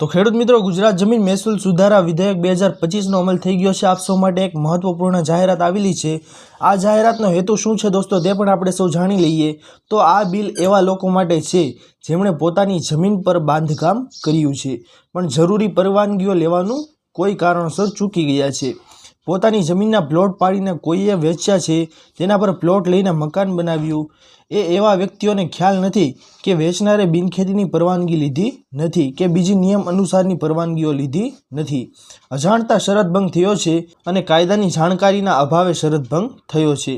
તો ખેડૂત મિત્રો, ગુજરાત જમીન મહેસૂલ સુધારા વિધેયક બે હજાર પચીસનો અમલ થઈ ગયો છે. આપ સૌ માટે એક મહત્વપૂર્ણ જાહેરાત આવેલી છે. આ જાહેરાતનો હેતુ શું છે દોસ્તો, તે પણ આપણે સૌ જાણી લઈએ. તો આ બિલ એવા લોકો માટે છે જેમણે પોતાની જમીન પર બાંધકામ કર્યું છે. પણ જરૂરી પરવાનગીઓ લેવાનું કોઈ કારણસર ચૂકી ગયા છે. પોતાની જમીનના પ્લોટ પાડીને કોઈએ વેચ્યા છે, તેના પર પ્લોટ લઈને મકાન બનાવ્યું. એ એવા વ્યક્તિઓને ખ્યાલ નથી કે વેચનારે બિનખેતીની પરવાનગી લીધી નથી કે બીજી નિયમ અનુસારની પરવાનગીઓ લીધી નથી. અજાણતા શરતભંગ થયો છે અને કાયદાની જાણકારીના અભાવે શરતભંગ થયો છે.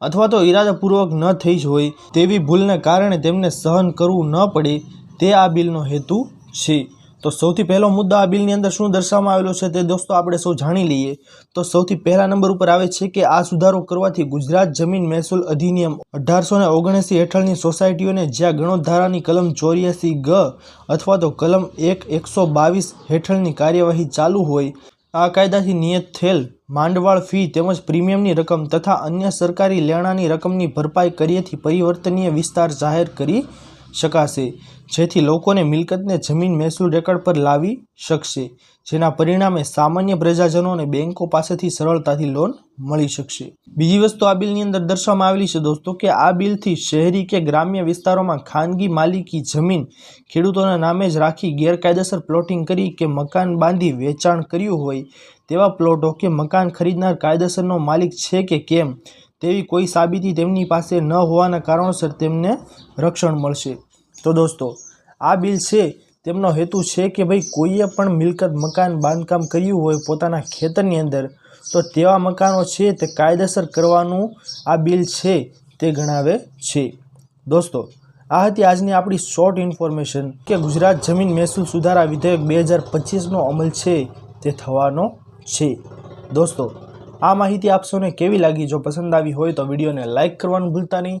અથવા તો ઈરાદાપૂર્વક ન થઈ જ હોય તેવી ભૂલને કારણે તેમને સહન કરવું ન પડે તે આ બિલનો હેતુ છે. તો સૌથી પહેલો મુદ્દો આ બિલની અંદર શું દર્શાવવામાં આવેલો છે તે દોસ્તો આપણે સૌ જાણી લઈએ. તો સૌથી પહેલા નંબર ઉપર આવે છે કે આ સુધારો કરવાથી ગુજરાત જમીન મહેસૂલ અધિનિયમ અઢારસો ને ઓગણસી હેઠળની સોસાયટીઓને જ્યાં ગણોધારાની કલમ ચોર્યાસી ગ અથવા તો કલમ એક એકસો બાવીસ હેઠળની કાર્યવાહી ચાલુ હોય, આ કાયદાથી નિયત થયેલ માંડવાળ ફી તેમજ પ્રીમિયમની રકમ તથા અન્ય સરકારી લેણાની રકમની ભરપાઈ કર્યેથી પરિવર્તનીય વિસ્તાર જાહેર કરી શકાશે, જેથી લોકોને મિલકતને જમીન મહેસૂલ રેકર્ડ પર લાવી શકશે, જેના પરિણામે સામાન્ય પ્રજાજનો અને બેન્કો પાસેથી સરળતાથી લોન મળી શકશે. બીજી વસ્તુ આ બિલની અંદર દર્શાવવામાં આવેલી છે દોસ્તો કે આ બિલથી શહેરી કે ગ્રામ્ય વિસ્તારોમાં ખાનગી માલિકી જમીન ખેડૂતોના નામે જ રાખી ગેરકાયદેસર પ્લોટિંગ કરી કે મકાન બાંધી વેચાણ કર્યું હોય તેવા પ્લોટો કે મકાન ખરીદનાર કાયદેસરનો માલિક છે કે કેમ, તેવી કોઈ સાબિતી તેમની પાસે ન હોવાના કારણોસર તેમને રક્ષણ મળશે. તો દોસ્તો, આ બિલ છે તેમનો હેતુ છે કે ભાઈ કોઈએ પણ મિલકત, મકાન, બાંધકામ કર્યું હોય પોતાના ખેતરની અંદર, તો તેવા મકાનો છે તે કાયદેસર કરવાનું આ બિલ છે તે ગણાવે છે. દોસ્તો, આ હતી આજની આપણી શોર્ટ ઇન્ફોર્મેશન કે ગુજરાત જમીન મહેસૂલ સુધારા વિધેયક બે હજાર પચીસનો અમલ છે તે થવાનો છે. દોસ્તો, આ માહિતી આપ સૌને કેવી લાગી? જો પસંદ આવી હોય તો વિડીયોને લાઇક કરવાનું ભૂલતા નહીં.